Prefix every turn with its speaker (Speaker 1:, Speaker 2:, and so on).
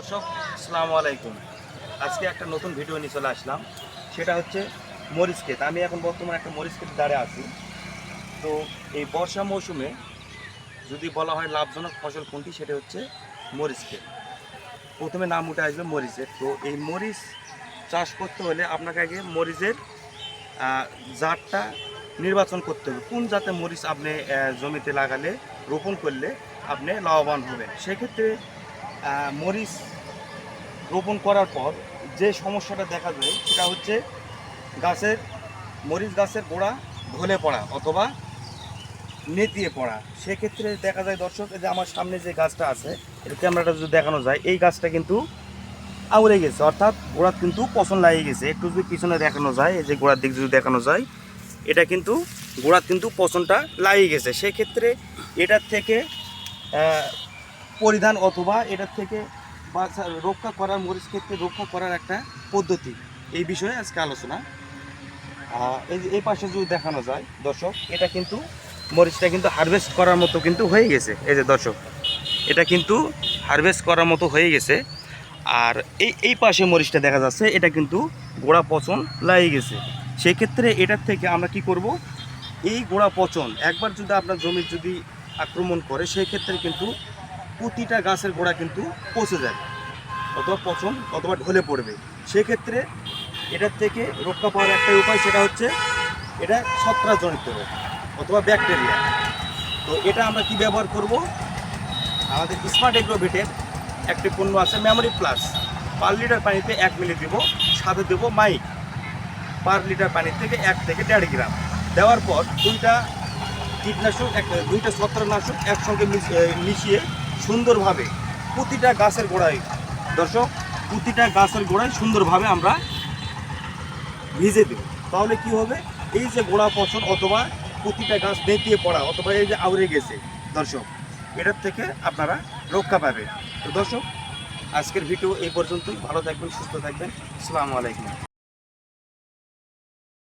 Speaker 1: দর্শক, আসসালামু আলাইকুম। আজকে একটা নতুন ভিডিও নিয়ে চলে আসলাম। সেটা হচ্ছে মরিচ ক্ষেত। আমি এখন বর্তমানে একটা মরিচ ক্ষেত দাঁড়িয়ে আছি। তো এই বর্ষা মৌসুমে যদি বলা হয় লাভজনক ফসল কোনটি, সেটা হচ্ছে মরিচ ক্ষেত। প্রথমে নাম উঠে আসবে মরিচের। তো এই মরিচ চাষ করতে হলে আপনাকে আগে মরিচের জাতটা নির্বাচন করতে হবে। কোন জাতের মরিচ আপনি জমিতে লাগালে, রোপণ করলে আপনি লাভবান হবেন? সেক্ষেত্রে মরিচ রোপণ করার পর যে সমস্যাটা দেখা যায় সেটা হচ্ছে গাছের, মরিচ গাছের গোড়া ঢলে পড়া অথবা নেতিয়ে পড়া। সেক্ষেত্রে দেখা যায় দর্শক যে আমার সামনে যে গাছটা আছে এটা ক্যামেরাটা যদি দেখানো যায়, এই গাছটা কিন্তু আউড়ে গেছে। অর্থাৎ গোড়ার কিন্তু পছন্দ লাগিয়ে গেছে। একটু যদি পিছনে দেখানো যায়, এই যে গোড়ার দিক যদি দেখানো যায়, এটা কিন্তু গোড়ার কিন্তু পছন্দটা লাগিয়ে গেছে। সেক্ষেত্রে এটার থেকে পরিধান অথবা এটার থেকে রক্ষা করার, মরিচ ক্ষেত্রে রক্ষা করার একটা পদ্ধতি। এই বিষয়ে আজকে আলোচনা। এই এই পাশে যদি দেখানো যায়, দর্শক, এটা কিন্তু মরিচটা কিন্তু হারভেস্ট করার মতো কিন্তু হয়ে গেছে। এই যে, দর্শক, এটা কিন্তু হারভেস্ট করার মতো হয়ে গেছে। আর এই এই পাশে মরিচটা দেখা যাচ্ছে, এটা কিন্তু গোড়া পচন লাগিয়ে গেছে। সেক্ষেত্রে এটার থেকে আমরা কি করব? এই গোড়া পচন, একবার যদি আপনার জমির যদি আক্রমণ করে সেই ক্ষেত্রে কিন্তু প্রতিটা গাছের গোড়া কিন্তু পচে যাবে অথবা পচন অথবা ঢলে পড়বে। সেক্ষেত্রে এটার থেকে রক্ষা পাওয়ার একটাই উপায় সেটা হচ্ছে এটা ছত্রাকজনিত রোগ অথবা ব্যাকটেরিয়া। তো এটা আমরা কি ব্যবহার করব? আমাদের স্মার্ট এগ্রোভেটের একটি পণ্য আছে মেমোরি প্লাস। পার লিটার পানিতে এক মিলি দেবো, সাথে দেবো মাইক। পার লিটার পানি থেকে এক থেকে দেড় গ্রাম। দেওয়ার পর দুইটা কীটনাশক, এক দুইটা ছত্রনাশক একসঙ্গে মিশ- মিশিয়ে সুন্দরভাবে প্রতিটা গাছের গোড়ায়, দর্শক, প্রতিটা গাছের গোড়ায় সুন্দরভাবে আমরা ভিজে দেব। তাহলে কি হবে? এই যে গোড়া পচন অথবা প্রতিটা গাছ নেতিয়ে পড়া অথবা এই যে আউড়ে গেছে, দর্শক, এটার থেকে আপনারা রক্ষা পাবেন। তো দর্শক, আজকের ভিডিও এই পর্যন্তই। ভালো থাকবেন, সুস্থ থাকবেন। আসসালামু আলাইকুম।